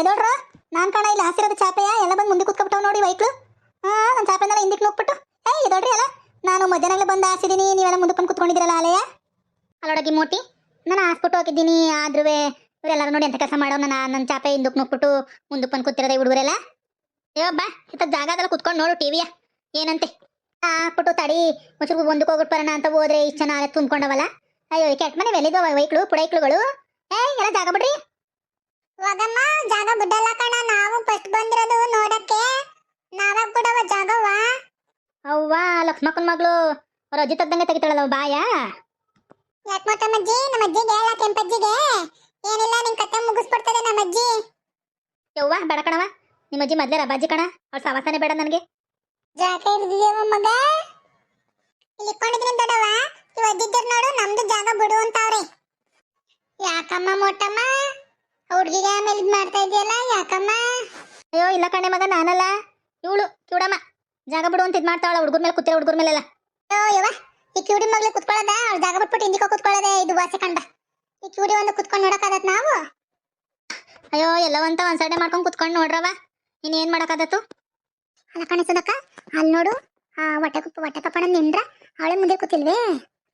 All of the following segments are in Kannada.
ಎದೋಡ್ರ ನಾನ್ ಕಾಣ ಇಲ್ಲಿ ಹಾಸಿರೋದು ಚಾಪೆಯ, ಎಲ್ಲ ಬಂದು ಮುಂದೆ ಕುತ್ಕೊಬಿಟ್ಟವ್ ನೋಡಿ ವೈಕ್ಳು. ಹಾ ನನ್ನ ಚಾಪೆನೆಲ್ಲ ಹಿಂದಕ್ಕೆ ನುಗ್ಬಿಟ್ಟು. ಏ ಎದೋಡ್ರಿ ಅಲ್ಲ ನಾನು ಮಧ್ಯಾಹ್ನಗಳೇ ಬಂದು ಹಾಸಿದ್ದೀನಿ ನೀವೆಲ್ಲ ಮುಂದೆ ಬಂದು ಕುತ್ಕೊಂಡಿದ್ರಲ್ಲ ಅಲೆಯ ಅಲ್ಲೊಡಗಿ ಮೋಟಿ ನಾನು ಹಾಸ್ಬಿಟ್ಟು ಹೋಗಿದ್ದೀನಿ ಆದ್ರೂ ಇವರೆಲ್ಲರೂ ನೋಡಿ ಅಂತ ಕೆಲಸ ಮಾಡೋ ನಾನು ನನ್ನ ಚಾಪೆ ಹಿಂದಕ್ಕೆ ನುಗ್ಬಿಟ್ಟು ಮುಂದೆ ಬಂದು ಕೂತಿರೋದೆ ಹುಡುಗರೆಲ್ಲ. ಅಯ್ಯೋ ಬಾ ಇತ್ತ ಜಾಗದಲ್ಲ ಕುತ್ಕೊಂಡು ನೋಡು ಟಿವಿಯ ಏನಂತೆ? ಹಾಕ್ಬಿಟ್ಟು ತಡಿ ಮುಸುರು ಮುಂದಕ್ಕೆ ಹೋಗ್ಬಿಟ್ಟು ಬರೋಣ ಅಂತ ಹೋದ್ರೆ ಇಷ್ಟು ಚೆನ್ನಾಗಿ ತುಂಬ್ಕೊಂಡವಲ್ಲ. ಅಯ್ಯೋ ಕೆಟ್ಟ ಮನೆ ಎಲ್ಲಿದ್ದಾವ ವೈಕ್ಳು, ಪುಡೈಕ್ಳುಗಳು? ಏ, ಎಲ್ಲ ಜಾಗ ಬಿಡ್ರಿ. ಹೋಗಮ್ಮ ಜಾಗ ಬಿಡಲ್ಲ ಕಣ. ನಾವು ಫಸ್ಟ್ ಬಂದಿರೋದು ನೋಡಕ್ಕೆ. ನಾವಾಗ ಬಿಡವ ಜಾಗವ ಅವ್ವ ಲಕ್ಷ್ಮಕ್ಕನ ಮಗಳು. ಅವ್ರ ಅಜ್ಜಿ ತಗ್ದಂಗೆ ತೆಗಿತಾಳಲ್ಲ ಅವ್ಳ ಬಾಯ. ಮೊಟ್ಟಮ್ಮಜ್ಜಿ ನಮ್ಮ ಅಜ್ಜಿಗೆ ಹೇಳ ಕೆಂಪಜ್ಜಿಗೆ. ಏನಿಲ್ಲ ನಿನ್ ಕತೆ ಮುಗಿಸ್ಬಿಡ್ತದೆ ನಮ್ಮ ಅಜ್ಜಿ. ಯವ್ವ ಬೇಡ ಕಣವ ನಿಮ್ಮ ಅಜ್ಜಿ ಮೊದ್ಲೇ ರಬಾಜಿ ಕಣ. ಅವ್ರ ಸವಾಸನೆ ಬೇಡ ನನಗೆ. ಜಾಗ ಹಿಡ್ದಿದೇವ ಮಗ? ಇಲ್ಲಿ ಇಟ್ಕೊಂಡಿದ್ದೀನಿ ದೊಡ್ಡವ ಇವ್ ಅಜ್ಜಿದ್ದರ್ ನೋಡು ನಮ್ದು ಜಾಗ ಬಿಡು ಅಂತಾವ್ರಿ. ಯಾಕಮ್ಮ ಮೊಟ್ಟಮ್ಮ ಹುಡ್ಗಿಗೆ ಆಮೇಲೆ ಇದು ಮಾಡ್ತಾ ಇದೆಯಲ್ಲ ಯಾಕಮ್ಮ? ಅಯ್ಯೋ ಇಲ್ಲ ಕಣೆ ಮಗ ನಾನಲ್ಲ. ಇವಳು ಕಿವಡಮ್ಮ. ಜಾಗ ಬಿಡು ಅಂತ ಇದು ಮಾಡ್ತಾವಳ ಹುಡುಗರ ಮೇಲೆ ಕೂತಿರೋ ಹುಡುಗರ ಮೇಲೆಲ್ಲ. ಅಯ್ಯೋ ಯವ್ವ ಈ ಕಿವಡಿ ಮಗ್ಳು ಕುತ್ಕೊಳ್ಳೋದ? ಅವ್ಳ ಜಾಗ ಬಿಟ್ಬಿಟ್ಟು ಹಿಂದಿಕೋ ಕುತ್ಕೊಳ್ಳೋದೆ ಇದು ವಾಸೆ ಕಂಡ ಈ ಕಿವಡಿ ಒಂದು ಕುತ್ಕೊಂಡು ನೋಡಕ್ಕಾಗತ್ ನಾವು? ಅಯ್ಯೋ ಎಲ್ಲವಂತ ಒಂದ್ ಸೈಡೆ ಮಾಡ್ಕೊಂಡು ಕುತ್ಕೊಂಡು ನೋಡ್ರವ ಇನ್ನೇನ್ ಮಾಡಕ್ಕಾದತ್ತು ಅಲ್ಲ ಕಾಣಿಸೋದಕ್ಕ ಅಲ್ಲಿ ನೋಡು ಆ ಹೊಟ್ಟೆ ಕುಪ್ಪ ಹೊಟ್ಟೆ ಕಪ್ಪಣ ನಿಂದ್ರ ಅವಳೆ ಮುಂದೆ ಕೂತಿಲ್ವೇ?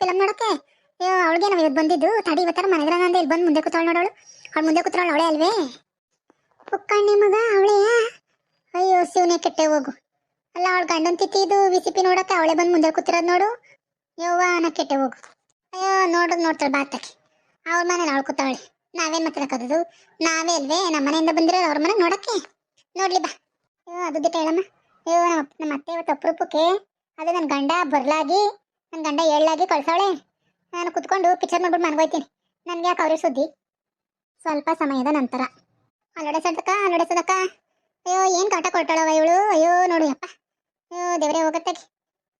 ಫಿಲಮ್ ನೋಡಕ್ಕೆ? ಅವಳಿಗೆ ನಾವು ಇವತ್ತು ಬಂದಿದ್ದು ತಡಿ ಇವತ್ತರ ಮನೆದ್ರ ಅಂದ್ರೆ ಇಲ್ಲಿ ಬಂದು ಮುಂದೆ ಕೂತಾಳ ನೋಡೋಳು. ಅವಳು ಮುಂದೆ ಕೂತಾಳು ಅವಳೇ ಅಲ್ವೇ? ಪುಕ್ಕಣ್ಣಿ ಮಗ, ಅವಳೇ? ಅಯ್ಯೋ, ಶಿವನೇ ಕೆಟ್ಟೆ ಹೋಗು. ಅಲ್ಲ, ಅವಳು ಗಂಡನ್ ತಿತ್ತಿದ್ದು ವಿಸಿಪಿ ನೋಡಕ್ಕೆ ಅವಳೇ ಬಂದು ಮುಂದೆ ಕೂತಿರೋದು ನೋಡು. ಯವ್ವ, ನಾ ಕೆಟ್ಟೆ ಹೋಗು. ಅಯ್ಯೋ ನೋಡೋದು ನೋಡ್ತಾಳೆ ಬಾತಕ್ಕೆ ಅವ್ರ ಮನೇಲಿ ಅವಳು ಕೂತಾಳೆ. ನಾವೇನ್ ಮಾತಾಡಕ್ಕದು ನಾವೇ ಅಲ್ವೇ? ನಮ್ಮ ಮನೆಯಿಂದ ಬಂದಿರೋ ಅವ್ರ ಮನೆ ನೋಡಕ್ಕೆ? ನೋಡ್ಲಿ ಬಾ. ಅಯ್ಯೋ, ಅದು ಬಿಟ್ಟ ಹೇಳಮ್ಮ. ಅಯ್ಯೋ, ನಮ್ಮ ನಮ್ಮ ಅತ್ತೆ ಇವತ್ತು ಅಪರೂಪಕ್ಕೆ. ಅದೇ ನನ್ನ ಗಂಡ ಬರ್ಲಾಗಿ ನನ್ನ ಗಂಡ ಏಳಾಗಿ ಕಳ್ಸವಳೆ. ನಾನು ಕುತ್ಕೊಂಡು ಪಿಕ್ಚರ್ ನೋಡ್ಬಿಟ್ಟು ಮನ್ಗೋಯ್ತೀನಿ ನನಗೆ ಯಾಕೆ ಅವ್ರಿಗೆ ಸುದ್ದಿ? ಸ್ವಲ್ಪ ಸಮಯದ ನಂತರ. ಅಲ್ಲೊಡೆ ಸದಕ್ಕ ಅಲ್ಲೊಡೆ ಸದಕ್ಕ ಅಯ್ಯೋ, ಏನು ಕಾಟ ಕೊಡ್ತಾಳವ ಇವಳು? ಅಯ್ಯೋ, ನೋಡು ಅಪ್ಪ ಅಯ್ಯೋ, ದೇವರೇ, ಹೋಗತ್ತೆ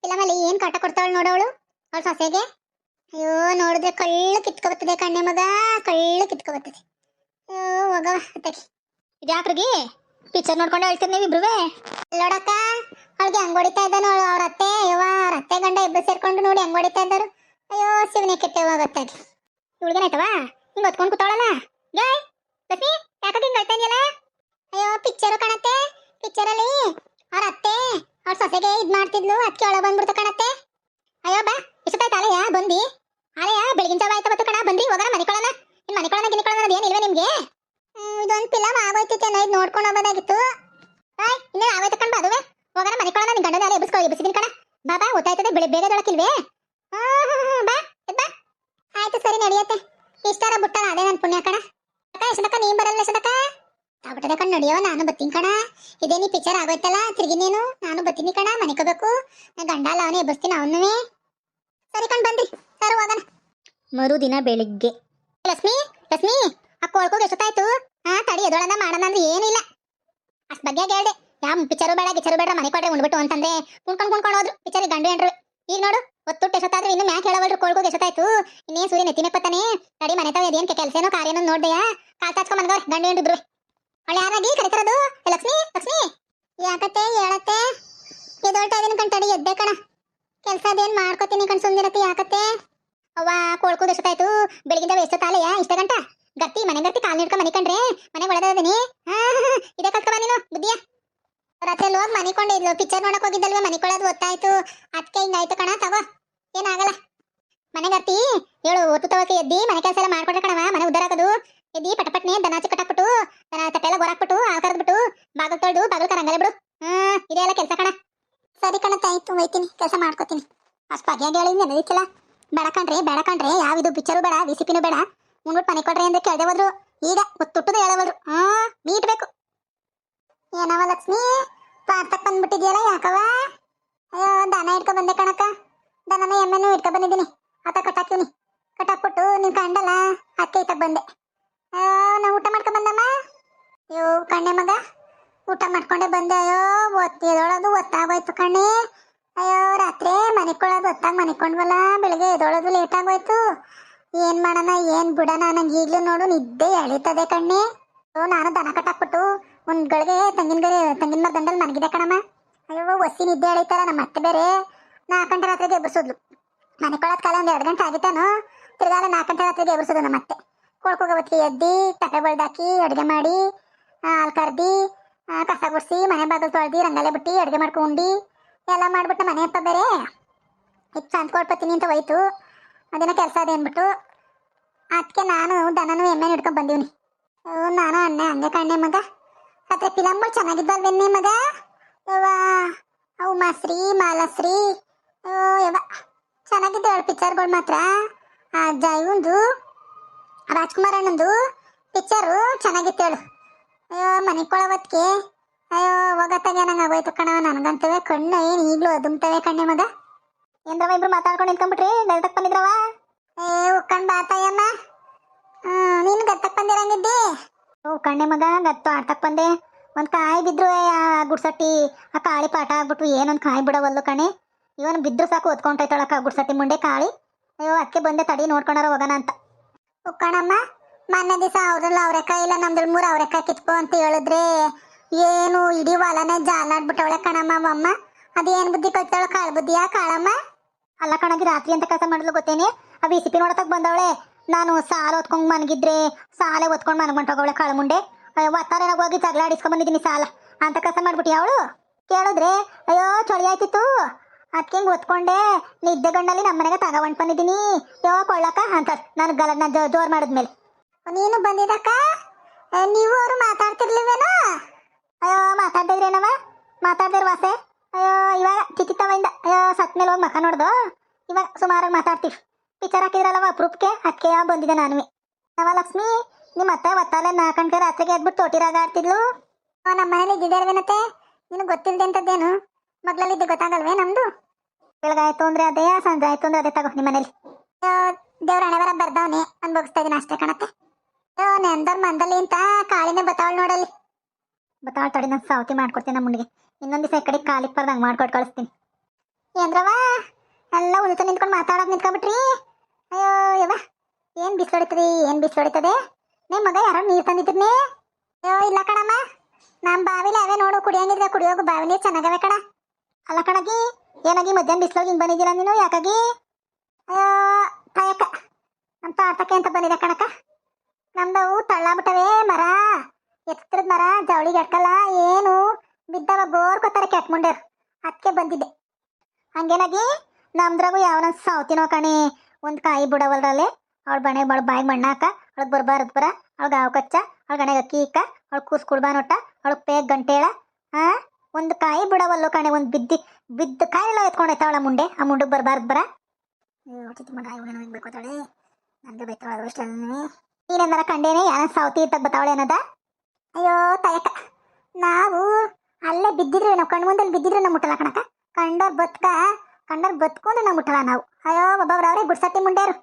ಫಿಲಮಲ್ಲಿ ಏನು ಕಾಟ ಕೊಡ್ತಾವಳು ನೋಡವಳು ಅವಳ? ಸೊಸೆಗೆ? ಅಯ್ಯೋ, ನೋಡಿದ್ರೆ ಕಳ್ಳು ಕಿತ್ಕೊಬತ್ತದೆ ಕಣ್ಣೆ ಮಗ. ಕಳ್ಳು ಕಿತ್ಕೊಬತ್ತದೆ. ಅಯ್ಯೋ ಹೋಗವ ಅತ್ತಗೆ ಇದ್ಯಾಕ್ರಿಗೆ ಪಿಕ್ಚರ್ ನೋಡ್ಕೊಂಡು ಹೇಳ್ತೀರಿ ನೀವು ಇಬ್ರುವೆ? ನೋಡಕ್ಕ ಅವಳಿಗೆ ಹಂಗೆ ಹೊಡಿತಾ ಇದ್ದಾನು ಅವ್ರ ಅತ್ತೆ. ಯವ್ವ ಅವ್ರ ಅತ್ತೆ ಗಂಡ ಇಬ್ಬರು ಸೇರ್ಕೊಂಡು ನೋಡಿ ಹಂಗೆ ಹೊಡಿತಾ ಇದ್ದಾರು. ಅಯ್ಯೋ, ಶಿವನೇ ಕೆಟ್ಟೆ ಹೋಗತ್ತಾಗಿ ಇವಳಿಗೇನಾಯ್ತವ ಹಿಂಗ್ ಹೊತ್ಕೊಂಡು ಕೂತಾಳಲ್ಲ ಏಯ್ ಲಕ್ಷ್ಮಿ, ಯಾಕೆ ಹಿಂಗ್ ಅಳ್ತಾ ಇದೆಯಲ್ಲ? ಅಯ್ಯೋ ಪಿಕ್ಚರು ಕಾಣತ್ತೆ ಪಿಕ್ಚರ್ ಅಲ್ಲಿ ಅವ್ರ ಅತ್ತೆ, ಅವ್ರ ಸೊಸೆಗೆ ಇದ್ ಮಾಡ್ತಿದ್ಲು ಅದಕ್ಕೆ ಒಳಗೆ ಬಂದ್ಬಿಡ್ತು ಕಾಣತ್ತೆ. ಅಯ್ಯೋ, ಬಾ ಇಷ್ಟೊತ್ತಾಯ್ತು ಆಲೆಯ? ಬಂದಿ. ಆಲೆಯ, ಬೆಳಗಿನ ಜಾವ ಆಯ್ತಾ ಬತ್ತು ಕಣ? ಬಂದ್ರಿ ಹೋಗೋಣ ಮನಿಕೊಳ್ಳೋಣ ಇನ್ ಮನಿಕೊಳ್ಳೋಣ ಗಿನಿಕೊಳ್ಳೋಣ ಅನ್ನೋದು ಇಲ್ವೇ ನಿಮ್ಗೆ? ಇದೊಂದು ಫಿಲಮ್ ಆಗೋಯ್ತಿತ್ತೇನೋ ಇದು ನೋಡ್ಕೊಂಡು ಹೋಗೋದಾಗಿತ್ತು. ಆಯ್ ಇನ್ನೇ ಆಗೋಯ್ತು ಕಣ ಬಾ ಅದುವೆ? ಹೋಗೋಣ ಮನಿಕೊಳ್ಳೋಣ ನಿನ್ ಗಂಡನ ಅಲೆ ಎಬ್ಬಿಸ್ಕೊ, ಎಬ್ಬಿಸಿದೀನಿ ಕಣ. ಬಾಬಾ ಗೊತ್ತಾಯ್ತದೆ ಬೆಳೆ ಬೇಗ ದೊಳಕಿಲ್ವೇ ಹಾ ಬಾ ಬಾ. ಆಯ್ತು ಸರಿ, ನಡೆಯತ್ತೆ. ಇಷ್ಟಾರ ಬಿಟ್ಟಲ್ಲ ಅದೇ ನನ್ ಪುಣ್ಯ ಕಣ. ಅಕ್ಕ ಎಷ್ಟಕ್ಕ ನೀನ್ ಬರಲ್ಲ ಎಷ್ಟಕ್ಕ ಆಗ್ಬಿಟ್ಟದೆ ಕಣ್ ನಡಿಯೋ, ನಾನು ಬತ್ತೀನಿ ಕಣ. ಇದೇ ನೀ ಪಿಕ್ಚರ್ ಆಗೋಯ್ತಲ್ಲ, ತಿರ್ಗಿ ನೀನು. ಬತ್ತೀನಿ ಕಣ ಮನಿಕೋಬೇಕು ನನ್ನ ಗಂಡ ಅಲ್ಲ, ಅವನೇ ಎಬ್ಬಿಸ್ತೀನಿ ಅವನು ಸರಿ ಕಣ್ ಬಂದ್ರಿ ಸರ್, ಹೋಗೋಣ. ಮರುದಿನ ಬೆಳಿಗ್ಗೆ. ಲಕ್ಷ್ಮಿ ಲಕ್ಷ್ಮಿ, ಆ ಕೋಳ್ಕೋಗ್ ಎಷ್ಟೊತ್ತಾಯ್ತು? ಹಾ ತಡಿ, ಎದೊಳಂದ ಮಾಡೋಣ ಅಂದ್ರೆ ಏನಿಲ್ಲ ಅಷ್ಟ್ ಬಗ್ಗೆ ಹೇಳ್ದೆ. ಯಾವ ಪಿಕ್ಚರು ಬೇಡ, ಗಿಚ್ಚರು ಬೇಡ, ಮನೆ ಕೊಡ್ರೆ ಉಣ್ಬಿಟ್ಟು ಅಂತಂದ್ರೆ ಕುಣ್ಕೊಂಡ್ ಕುಣ್ಕೊಂಡು ಹೋದ್ರು. ಪಿಕ್ಚರ್ ಗಂಡು ಹೆಂಡ್ರು. ಈಗ ನೋಡು. ಒತ್ತುಟ್ಟು ಎಷ್ಟೊತ್ತಾದ್ರೆ ಇನ್ನು ಮ್ಯಾಕ್ ಹೇಳವಲ್ರು ಕೋಳ್ಕೋಗ್ ಎಷ್ಟೊತ್ತಾಯ್ತು ಇನ್ನೇನ್ ಸೂರ್ಯ ನೆತ್ತಿಮೆ ಪತ್ತಾನೆ ತಡಿ ಮನೆ ತಾವ ಅದೇನ್ ಕೆಲಸನೋ ಕಾರ್ಯನೋ ನೋಡ್ದೆಯಾ? ಕಾಲ್ ತಾಚ್ಕೊಂಡ್ ಬಂದವ್ರೆ ಗಂಡು ಹೆಂಡಿದ್ರು ಅವಳು ಯಾರಾಗಿ ಕರಿತಾರದು ಲಕ್ಷ್ಮಿ ಲಕ್ಷ್ಮಿ. ಯಾಕತ್ತೆ ಹೇಳತ್ತೆ? ಎದೊಳ್ತಾ ಇದೀನಿ ಕಣ್ ತಡಿ ಎದ್ದೆ ಕಣ. ಕೆಲಸ ಅದೇನು ಮಾಡ್ಕೋತೀನಿ ಕಣ್ ಸುಂದಿರತ್ತೆ ಯಾಕತ್ತೆ? ಅವ್ವ ಕೋಳ್ಕೋದ್ ಎಷ್ಟೊತ್ತಾಯ್ತು ಬೆಳಗಿಂದ ಎಷ್ಟೊತ್ತಾಲೆಯಾ ಇಷ್ಟ ಗಂಟ? ಗಟ್ಟಿ ಮನೆ ಗಟ್ಟಿ ಕಾಲ್ ನಿಡ್ಕೊ ಮನೆ ಕಂಡ್ರೆ ಮನೆ ಒಳದದೀನಿ ಹಾ. ಇದೇ ಕಲ್ತ್ಕೊ ನೀನು ಬುದ್ಧಿಯ? ರಾತ್ರಿ ಹೋಗಿ ಮನಿಕೊಂಡಿದ್ಲು. ಪಿಕ್ಚರ್ ನೋಡಕ್ ಹೋಗಿದ್ದಲ್ವೇ? ಮನಿಕೊಳ್ಳೋದು ಗೊತ್ತಾಯ್ತು. ಅದಕ್ಕೆ ಹಿಂಗಾಯ್ತು ಕಣ, ತಗೋ. ಏನಾಗಲ್ಲ ಮನೆಗೆ ಅತ್ತಿ ಹೇಳು, ಒತ್ತು ತಗೋಕೆ ಎದ್ದಿ, ಮನೆ ಕೆಲಸ ಎಲ್ಲ ಮಾಡ್ಕೊಟ್ರೆ ಕಣವ ಮನೆ ಉದ್ದಾರ ಎದ್ದಿ ಪಟಪಟ್ನೆ ದನಾಚಿ ಕಟ್ಟಾಕ್ಬಿಟ್ಟು ದನ ತಟ್ಟೆಲ್ಲ ಗೊರಾಕ್ಬಿಟ್ಟು, ಹಾಲು ಕರೆದ್ಬಿಟ್ಟು, ಬಾಗಿಲು ತೊಳ್ದು, ಬಾಗಲ್ ಕರಂಗಲೆ ಬಿಡು. ಹ್ಮ್ ಇದೇ ಎಲ್ಲ ಕೆಲಸ ಕಣ. ಸರಿ ಕಣ, ತಾಯ್ತು, ಹೋಯ್ತೀನಿ. ಕೆಲಸ ಮಾಡ್ಕೋತೀನಿ. ಅಷ್ಟು ಬಗೆಯಾಗಿ ಹೇಳಿದ್ನಿ ನೆನದಿತ್ತಲ್ಲ ಬೇಡ ಕಣ್ರಿ ಬೇಡ ಕಣ್ರಿ. ಯಾವಿದು ಪಿಕ್ಚರು ಬೇಡ, ವಿಸಿಪಿನೂ ಬೇಡ. ಮುಂದ್ಬಿಟ್ಟು ಮನೆ ಕೊಡ್ರಿ ಅಂದ್ರೆ ಕೇಳ್ದೆ ಹೋದ್ರು. ಈಗ, ಗೊತ್ತುಟ್ಟದು ಹೇಳವಲ್ರು. ಹ್ಮ್ ಮೀಟ್ ಬೇಕು. ಏನವ ಲಕ್ಷ್ಮಿ? ಪಾರ್ತಕ್ ಬಂದ್ಬಿಟ್ಟಿದ್ಯಲ್ಲ ಯಾಕವ ಅಯ್ಯೋ, ದನ ಇಟ್ಕೊ ಬಂದೆ ಕಣಕ್ಕ. ದನನ ಎಮ್ಮೆನೂ ಇಟ್ಕೊ ಬಂದಿದ್ದೀನಿ. ಆತ ಕಟ್ಟಾಕಿವ್ನಿ ಕಟ್ಟಾಕ್ಬಿಟ್ಟು ನೀನ್ ಕಂಡಲ್ಲ? ಅಕ್ಕೆ ಇತ್ತ ಬಂದೆ. ಅಯ್ಯೋ ನಾ ಊಟ ಮಾಡ್ಕೊ ಬಂದಮ್ಮ? ಅಯ್ಯೋ, ಕಣ್ಣೆ ಮಗ. ಊಟ ಮಾಡ್ಕೊಂಡೆ ಬಂದೆ. ಅಯ್ಯೋ ಒತ್ತಿದೊಳದು ಒತ್ತಾಗೋಯ್ತು ಕಣ್ಣೆ. ಅಯ್ಯೋ, ರಾತ್ರಿ ಮನಿಕೊಳ್ಳೋದು ಹೊತ್ತಾಗ ಮನಿಕೊಂಡ್ವಲ್ಲ ಬೆಳಿಗ್ಗೆ ಎದೊಳೋದು ಲೇಟ್ ಆಗೋಯ್ತು. ಏನ್ ಮಾಡೋಣ, ಏನ್ ಬಿಡೋಣ? ನಂಗೆ ಈಗಲೂ ನೋಡು ನಿದ್ದೆ ಎಳಿತದೆ ಕಣ್ಣೆ. ನಾನು ದನ ಕಟ್ಟಾಕ್ಬಿಟ್ಟು ಒಂದ್ ಗಳಿಗೆ ತಂಗಿನ ಗರಿ ತಂಗಿನ ಮರ ದಂಡಲ್ಲಿ ಮನಗಿದೆ ಕಣಮ್ಮ. ಅಯ್ಯೋ, ಒಸಿ ನಿದ್ದೆ ಎಳಿತಾರ ನಮ್ಮ ಅತ್ತೆ ಬೇರೆ. ನಾಲ್ಕು ಗಂಟೆ ರಾತ್ರಿಗೆ ಎಬ್ಬಿಸೋದ್ಲು ಮನೆ ಕೊಳತ್ ಕಾಲ ಒಂದ್ ಎರಡು ಗಂಟೆ ಆಗಿತ್ತಾನು, ತಿರ್ಗಾಲ ನಾಲ್ಕು ಗಂಟೆ ರಾತ್ರಿಗೆ ಎಬ್ಬಿಸೋದು ನಮ್ಮ ಅತ್ತೆ. ಕೊಳ್ಕೋಗ ಎದ್ದಿ, ತಟ್ಟೆ ಬಳ್ದಾಕಿ, ಅಡುಗೆ ಮಾಡಿ ಹಾಲು ಕರ್ದಿ ಕಸ ಗುಡಿಸಿ, ಮನೆ ಬಾಗಿಲು ತೊಳ್ದು ರಂಗಲೆ ಬಿಟ್ಟು, ಅಡುಗೆ ಮಾಡ್ಕೊಂಡು, ಎಲ್ಲ ಮಾಡಿಬಿಟ್ಟು ಮನೆ ಅಪ್ಪ ಬೇರೆ. ಹೆಚ್ಚು ಚಂದ ಕೊಡ್ಬತ್ತೀನಿ ಅಂತ ಹೋಯ್ತು. ಅದೇನೋ ಕೆಲಸ ಅದೇ ಅಂದ್ಬಿಟ್ಟು ಅದಕ್ಕೆ ನಾನು ದನನು ಎಮ್ಮೆ ಹಿಡ್ಕೊಂಡು ಬಂದೀವಿ ನಾನು ಅಣ್ಣ, ಹಂಗೆ ಕಣ್ಣೆ ಮಗ. ಅದೇ ಫಿಲಮ್ಗಳು ಚೆನ್ನಾಗಿದ್ದಲ್ವೇನೆ ಮಗ? ಅವು ಮಾಸ್ರಿ ಓ ಅಯ್ಯೋ ಯವ್ವ ಚೆನ್ನಾಗಿದ್ದು ಹೇಳು ಪಿಕ್ಚರ್ಗಳು ಮಾತ್ರ. ಆ, ಜೈವಂದು ರಾಜ್ಕುಮಾರ್ ಅಣ್ಣಂದು ಪಿಕ್ಚರು ಚೆನ್ನಾಗಿತ್ತೇಳು. ಅಯ್ಯೋ ಮನೆ ಕೊಳವತ್ಗೆ ಅಯ್ಯೋ, ಹೋಗತ್ತಾಗ, ನಂಗೆ ಆಗೋಯ್ತು ಕಣ, ನನಗಂತವೆ ಕಣ್ಣು ಏನು ಈಗಲೂ ಅದುಮ್ತವೆ ಕಣ್ಣೆ ಮಗ. ಏನ್ರವ ಇಬ್ರು ಮಾತಾಡ್ಕೊಂಡು ನಿಂತ್ಕೊಂಡ್ಬಿಟ್ರಿ ಗಲ್ಟಕ್ ಬಂದಿದ್ರವ ಏ, ಉಕ್ಕಂಡ್ ಬಾತಾಯಮ್ಮ ಹ್ಮ್, ನೀನು ಗತ್ತಕ್ ಬಂದಿರಂಗಿದ್ದಿ? ಓ ಕಣ್ಣೆ ಮಗ ಗತ್ತು ಆಡ್ತಕ್ ಬಂದೆ. ಒಂದ್ ಕಾಯಿ ಬಿದ್ರು ಆ ಗುಡ್ಸಟ್ಟಿ ಆ ಕಾಳಿ ಪಾಠ ಆಗ್ಬಿಟ್ಟು ಏನೊಂದ್ ಕಾಯಿ ಬಿಡವಲ್ಲು ಕಣೆ. ಇವನ್ ಬಿದ್ರು ಸಾಕು ಒತ್ಕೊಂಡೈತಳಕ್ಕ ಗುಡ್ಸಟ್ಟಿ ಮುಂಡೆ ಕಾಳಿ. ಅಯ್ಯೋ ಅದಕ್ಕೆ ಬಂದೆ ತಡಿ ನೋಡ್ಕೊಂಡಾರ ಹೋಗೋಣ ಅಂತ. ಕಣಮ್ಮ ಮೊನ್ನೆ ದಿವಸ ಅವ್ರಲ್ಲ ಅವ್ರೆಕಾಯಿ ಇಲ್ಲ ನಮ್ದು ಮೂರು ಅವ್ರೆಕಾಯಿ ಕಿತ್ಕೊ ಅಂತ ಹೇಳಿದ್ರೆ ಏನು ಇಡೀ ಹೊಲನೇ ಜಾಲಾಡ್ಬಿಟ್ಟವಳೆ ಕಣಮ್ಮ ಅಮ್ಮ ಅದೇನ್ ಬುದ್ಧಿ ಕಲ್ತಾಳ ಕಾಳು ಬುದ್ಧಿಯಾ ಕಾಳಮ್ಮ? ಅಲ್ಲ ಕಣಗಿ ರಾತ್ರಿ ಅಂತ ಕೆಲಸ ಮಾಡಲು ಗೊತ್ತೇನೆ? ಆ ಸಿ ಪಿ ನೋಡತಕ್ ಬಂದವಳೆ. ನಾನು ಸಾಲ ಹೊತ್ಕೊಂಡು ಮನಗಿದ್ರೆ ಸಾಲೆ ಕಾಳು ಮುಂಡೆ. ಒತ್ತಾರೇನಾಗ ಹೋಗಿ ಜಗಳ ಆಡಿಸ್ಕೊಂಡ್ ಬಂದಿದ್ದೀನಿ ಸಾಲ. ಅಂತ ಕಸ ಮಾಡ್ಬಿಟ್ಟಿ ಅವಳು? ಕೇಳಿದ್ರೆ, ಅಯ್ಯೋ, ಚಳಿ ಆಯ್ತಿತ್ತು. ಅದಕ್ಕೆ ಹಿಂಗೆ ಒತ್ಕೊಂಡೆ ನಿದ್ದೆ ಗಂಡಲ್ಲಿ ನಮ್ಮ ಮನೆಗೆ ತಗೊಂಡ್ ಬಂದಿದ್ದೀನಿ. ಯೋ, ಕೊಳ್ಳಕ್ಕ ಅಂತ ನಾನು ಗಲನ್ನ ಜೋರ್ ಮಾಡಿದ್ಮೇಲೆ. ನೀನು ಬಂದಿದ್ದಕ್ಕ? ನೀವು ಅವರು ಮಾತಾಡ್ತಿರ್ಲಿವೇನೋ ಅಯ್ಯೋ, ಮಾತಾಡ್ತಿದ್ರೇನವ? ಮಾತಾಡ್ದಿರ್ ವಾಸೆ ಅಯ್ಯೋ, ಇವಾಗ ಚಿತ್ತಿತ್ತವಿಂದ ಅಯ್ಯೋ ಸತ್ ಮೇಲೆ ಹೋಗಿ ಮಕ ನೋಡ್ದು? ಇವಾಗ ಸುಮಾರಾಗಿ ಮಾತಾಡ್ತೀವಿ. ಪಿಕ್ಚರ್ ಹಾಕಿದ್ರಲ್ಲವ ಅಪ್ರೂಪ್ಗೆ ಅದಕ್ಕೆ ಬಂದಿದೆ ನಾನು ನವ ಲಕ್ಷ್ಮಿ, ನಿಮ್ಮ ಅತ್ತೆ ಒತ್ತಾಲೆ ನಾಲ್ಕು ಗಂಟೆ ಎದ್ಬಿಟ್ಟು ತೋಟಿರಾಗ ಆಡ್ತಿದ್ಲು? ನಮ್ಮ ಮನೇಲಿ ಇದ್ದಿದ್ದೇನತೆ ನಿನಗೆ ಗೊತ್ತಿಲ್ಲದೆ ಅಂತದ್ದೇನು? ಮಗ್ಳಲ್ಲಿದ್ದು ಗೊತ್ತಾಗಲ್ವೇ ನಮ್ದು? ಬೆಳಗಾಯ್ತು ಅಂದ್ರೆ ಅದೇ, ಸಂಜೆ ಆಯ್ತು ಅಂದ್ರೆ ಅದೇ ತಗೋ ನಿಮ್ಮ ಮನೇಲಿ. ದೇವ್ರ ಹಣೆವರ ಬರ್ದವನೆ ಅನ್ಭವಿಸ್ತಾ ಇದೀನಿ ಅಷ್ಟೇ ಕಣತ್ತೆ. ನೆಂದರ್ ಮಂದಲ್ಲಿ ಅಂತ ಕಾಳಿನೇ ಬತಾಳ್ ನೋಡಲ್ಲಿ. ಬತಾಳ್ ತಡಿ, ನಾನು ಸಾವತಿ ಮಾಡ್ಕೊಡ್ತೀನಿ ನಮ್ಮ ಮುಂದಿಗೆ ಇನ್ನೊಂದು ದಿವಸ ಈ ಕಡೆ ಕಾಲಿಗೆ ಬರ್ದಂಗೆ ಮಾಡ್ಕೊಟ್ಟು ಕಳಿಸ್ತೀನಿ. ಏನ್ರವ ಎಲ್ಲ ಉಳಿತ ನಿಂತ್ಕೊಂಡು ಮಾತಾಡೋಕೆ ನಿಂತ್ಕೊಂಡ್ಬಿಟ್ರಿ? ಅಯ್ಯೋ, ಯವ್ವ, ಏನ್ ಬಿಸಿಡತ್ರಿ ಏನ್ ಬಿಸಿಡತದೆ ನಿಮ್ ಮಗ ಯಾರೋ ನೀರು ತಂದಿದ್ರನೇ? ಅಯ್ಯೋ, ಇಲ್ಲ ಕಣಮ್ಮ. ನಮ್ಮ ಬಾವಿಲಿ ಅವೇ ನೋಡು ಕುಡಿಯಂಗಿದ್ರೆ ಕುಡಿಯೋಗು ಬಾವಿ ನೀರು ಚೆನ್ನಾಗವೆ ಕಣ. ಅಲ್ಲ ಕಣಗಿ ಏನಾಗಿ ಮಧ್ಯಾಹ್ನ ಬಿಸಿಲೋಗಿ ಹಿಂಗೆ ಬಂದಿದ್ದೀರ ನೀನು, ಯಾಕಾಗಿ? ಅಯ್ಯೋ, ತಾಯಕ್ಕ ನಮ್ಮ ತಾತಕ್ಕೆ ಅಂತ ಬಂದಿದೆ ಕಣಕ್ಕ ನಮ್ದವು ತಳ್ಳಾಬಿಟ್ಟವೆ ಮರ. ಎತ್ತರದ ಮರ, ಜವಳಿಗೆ ಎಟ್ಕಲ್ಲ ಏನು? ಬಿದ್ದವ ಗೋರ್ಕೋತಾರೆ ಕೆಟ್ಟ ಮುಂಡ್ಯರು ಅದಕ್ಕೆ ಬಂದಿದ್ದೆ. ಹಂಗೇನಾಗಿ? ನಮ್ದ್ರಾಗು ಯಾವನ ಸಾವ್ತಿನೋ ಕಣಿ. ಒಂದು ಕಾಯಿ ಬಿಡವಲ್ರಲ್ಲಿ ಅವಳ ಬಣೆ ಬಳ ಬಾಯಿಗೆ ಮಣ್ಣಾಕ, ಅವಳಗ್ ಬರ್ಬಾರದು ಬರ ಅವಳಗ್ ಹಾವು ಕಚ್ಚ, ಅವಳ ಗಣೆಗೆ ಅಕ್ಕಿ ಇಕ್ಕ, ಅವಳ ಕೂಸ್ ಕುಡ್ಬಾ ನೋಟ ಅವಳಿಗೆ ಪೇಗ್ ಗಂಟೇಳ ಹಾ ಒಂದು ಕಾಯಿ ಬಿಡವಲ್ಲೋ ಕಣೆ, ಒಂದು ಬಿದ್ದಿ, ಬಿದ್ದ ಕಾಯಿ ಎಲ್ಲ ಎತ್ಕೊಂಡೈತ ಅವಳ ಮುಂಡೆ, ಆ ಮುಂಡಕ್ಕೆ ಬರ್ಬಾರ್ದು ಬರ ಬೇಕೋತಾಳೆ? ನನಗೆ ನೀನೇನಾರ ಕಂಡೇನೆ, ಯಾರ ಸಾವತಿ ಇದ್ದಾಗ ಬತ್ತಾವಳೆ ಅನ್ನದ? ಅಯ್ಯೋ, ತಾಯಕ್ಕ, ನಾವು ಅಲ್ಲೇ ಬಿದ್ದಿದ್ರೆ ನಾವು ಕಣ್ಮುಂದಲ್ಲಿ ಬಿದ್ದಿದ್ರೆ ನಮ್ಮ ಮುಟ್ಟಲ್ಲ ಕಣಕ ಕಂಡೋರ್ ಬದುಕ ಕಂಡೋರ್ ಬದುಕೊಂಡು ನಾವು ಮುಟ್ಟಲ್ಲ ನಾವು. ಅಯ್ಯೋ ಒಬ್ಬೊಬ್ರು ಅವರೇ ಗುಡ್ಸಟ್ಟಿ ಮುಂಡ್ಯಾರು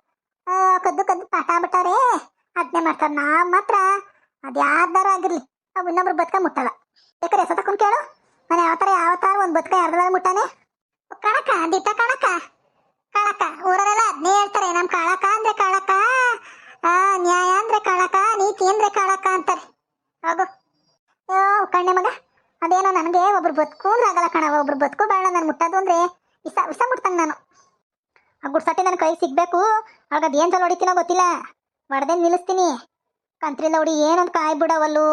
ಕದ್ದು ಕದ್ದು ಪಾಠ ಬಿಟ್ಟಾರೆ ಅದನ್ನೇ ಮಾಡ್ತಾರೆ. ನಾವು ಮಾತ್ರ ಅದು ಆಗಿರಲಿ ನಾವು ಇನ್ನೊಬ್ರು ಬದುಕ ಮುಟ್ಟಲ್ಲ. ಬೇಕಾದ್ರೆ ಹೆಸರು ತಕೊಂಡು ಕೇಳು. ನಾನು ಯಾವ ಥರ ಯಾವ ಥರ ಒಂದು ಬದುಕ ಯಾರ್ದಾರು ಮುಟ್ಟಾನೆ? ಕಣಕ ದಿಟ್ಟ ಕಣಕ ಕಾಳಕ. ಊರಲ್ಲೆಲ್ಲ ಅದನ್ನೇ ಹೇಳ್ತಾರೆ. ನಮ್ಮ ಕಾಳಕ ಅಂದ್ರೆ ಕಾಳಕ ನ್ಯಾಯ ಅಂದ್ರೆ ಕಾಳಕ, ನೀತಿ ಅಂದ್ರೆ ಕಾಳಕ ಅಂತಾರೆ. ಹೋಗು. ಅಯ್ಯೋ, ಕಣ್ಣೆ ಮಗ, ಅದೇನೋ ನನಗೆ ಒಬ್ರು ಬದುಕೂಂದ್ರೆ ಆಗಲ್ಲ ಕಣ ಒಬ್ರು ಬದುಕು ಬೇಡ. ನಾನು ಮುಟ್ಟೋದು ಅಂದ್ರೆ ವಿಸ ವಿಸ ಮುಟ್ತಂಗೆ ನಾನು ಆ ಗುಡ್ಸಟ್ಟಿ ನನ್ನ ಕೈ ಸಿಗಬೇಕು. ಅದು ಏನು ಸಲ ಹೊಡಿತೀನೋ ಗೊತ್ತಿಲ್ಲ. ಹೊಡೆದೇ ನಿಲ್ಲಿಸ್ತೀನಿ. ಕಂತ್ರಿಲ್ಲ ಹೊಡಿ, ಏನೊಂದು ಕಾಯಿ ಬಿಡವಲ್ಲು.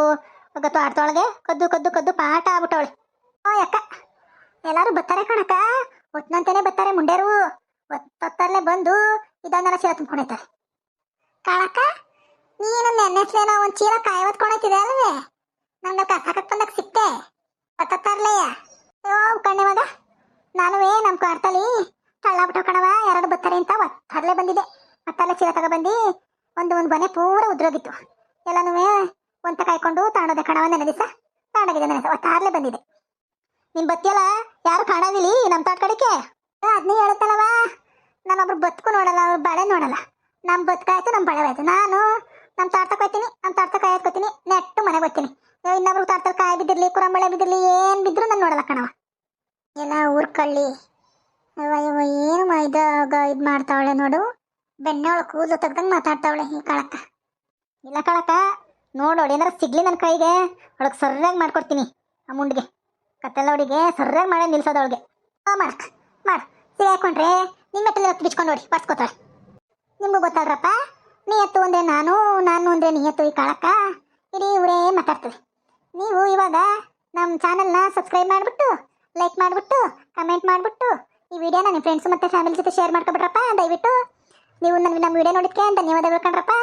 ಆಡ್ತೊಳಗೆ ಕದ್ದು ಕದ್ದು ಕದ್ದು ಪಾಠ ಆಗ್ಬಿಟ್ಟವಳೆ. ಓ ಯಕ್ಕ ಎಲ್ಲರೂ ಬರ್ತಾರೆ ಕಣಕ್ಕ. ಒತ್ನಂತಾನೆ ಬರ್ತಾರೆ ಮುಂಡೇರು. ಒತ್ತಲ್ಲೇ ಬಂದು ಇದನ್ನೆಲ್ಲ ಚೀಲ ತುಂಬ್ಕೊಂಡೈತಾರೆ ಕಾಳಕ್ಕ, ನೀನು ನೆನ್ನೆಸ್ಲೇನೋ ಒಂದು ಚೀಲ ಕಾಯಿ ಹೊತ್ಕೊಂಡೈತಿದೆ ಅಲ್ವೇ? ನಂಗೆ ಕಸ ಹಾಕಕ್ ಬಂದಾಗ ಸಿಕ್ತೆ. ಒತ್ತತ್ತಾರ್ಲೆಯ ಓ ಕಣ್ಣೆ ಮಗ ನಾನುವೇ ನಮ್ಮ ಕಾಡ್ತಲಿ. ತಳ್ಳಾಬಿಟ್ಟು ಕಣವ ಎರಡು ಬತ್ತಾರೆ ಅಂತ ಕಡಲೆ ಬಂದಿದೆ. ಒತ್ತಲ್ಲೇ ಚೀಲ ತಗೊಬಂದು ಒಂದು ಒಂದು ಮನೆ ಪೂರ ಉದ್ರೋಗಿತ್ತು. ಎಲ್ಲನೂ ಒಂತ ಕಾಯ್ಕೊಂಡು ತಾಣೋದೆ ಕಣವ ನನ್ನ ದಿವಸ. ತಾಣಗಿದೆ ನೆನೆ ಒತ್ತಾರ್ಲೆ ಬಂದಿದೆ. ನಿನ್ ಬತ್ತಿಯಲ್ಲ, ಯಾರು ಕಾಣೋದಿಲ್ಲ ನಮ್ಮ ತೋಟ ಕಡೆಗೆ? ಅದನ್ನೇ ಹೇಳುತ್ತಲ್ಲವ ನಾನೊಬ್ರು ಬದುಕು ನೋಡಲ್ಲ, ಅವ್ರು ಬಳೆ ನೋಡಲ್ಲ. ನಮ್ಮ ಬದುಕಾಯ್ತು ನಮ್ಮ ಬಳೆ ನಾನು ನಮ್ಮ ತಾಟ ಹೋಗ್ತೀನಿ ನಮ್ಮ ತಾಟ ಕಾಯ್ಕೋತೀನಿ ನೆಟ್ಟು ಮನೆಗೆ ಹೋಗ್ತೀನಿ. ಇನ್ನೊಬ್ರು ತೋಟದಲ್ಲಿ ಕಾಯಿ ಬಿದ್ದಿರ್ಲಿ, ಕುರಂಬಳೆ ಬಿದ್ದಿರ್ಲಿ, ಏನು ಬಿದ್ರು ನಾನು ನೋಡಲ್ಲ ಕಣವ ಎಲ್ಲ ಊರ್ ಕಳ್ಳಿ ಅಯ್ಯೋ ಅಯ್ಯೋ ಏನು ಮಾ ಇದು ಮಾಡ್ತಾವಳೆ ನೋಡು. ಬೆಣ್ಣೆ ಒಳಗೆ ಕೂದಲು ತೆಗ್ದಂಗೆ ಮಾತಾಡ್ತಾವಳೆ ಈ ಕಳಕ. ಇಲ್ಲ ಕಳಕ ನೋಡೋಳು ಏನಾರ ಸಿಗ್ಲಿ ನನ್ನ ಕೈಗೆ, ಅವಳಗೆ ಸರ್ಯಾಗಿ ಮಾಡ್ಕೊಡ್ತೀನಿ ಆ ಮುಂಡಿಗೆ. ಕತ್ತೆಲ್ಲ ಅವಳಿಗೆ ಸರ್ಯಾಗಿ ಮಾಡೇ ನಿಲ್ಸೋದವಳಿಗೆ ಓ ಮಾಡಕ್ ಮಾಡು ಸಿಗ ಹಾಕೊಂಡ್ರೆ ನಿಮ್ಮ ಮೆಟ್ಟಲ್ಲಿ ಹೊತ್ತು ಬಿಚ್ಕೊಂಡು ನೋಡಿ ಪರ್ಸ್ಕೊತಾಳೆ ನಿಮಗೂ ಗೊತ್ತಲ್ರಪ್ಪ ನೀಯತ್ತು ಒಂದ್ರೆ ನಾನು ನಾನು ಅಂದರೆ ನೀ ಎತ್ತು ಈ ಕಾಳಕ್ಕ ಇಡೀ ಊರೇ ಮಾತಾಡ್ತದೆ. ನೀವು ಇವಾಗ ನಮ್ಮ ಚಾನಲ್ನ ಸಬ್ಸ್ಕ್ರೈಬ್ ಮಾಡಿಬಿಟ್ಟು, ಲೈಕ್ ಮಾಡಿಬಿಟ್ಟು, ಕಮೆಂಟ್ ಮಾಡಿಬಿಟ್ಟು ಈ ವಿಡಿಯೋನ ನಿಮ್ಮ ಫ್ರೆಂಡ್ಸ್ ಮತ್ತು ಫ್ಯಾಮಿಲಿ ಜೊತೆ ಶೇರ್ ಮಾಡ್ಕೊಬಿಟ್ರಪ್ಪ ದಯವಿಟ್ಟು ನೀವು ನನ್ನ ನಮ್ಮ ವಿಡಿಯೋ ನೋಡಿದ್ಕೆ ಧನ್ಯವಾದಗಳು ಕಣ್ರಪ್ಪ.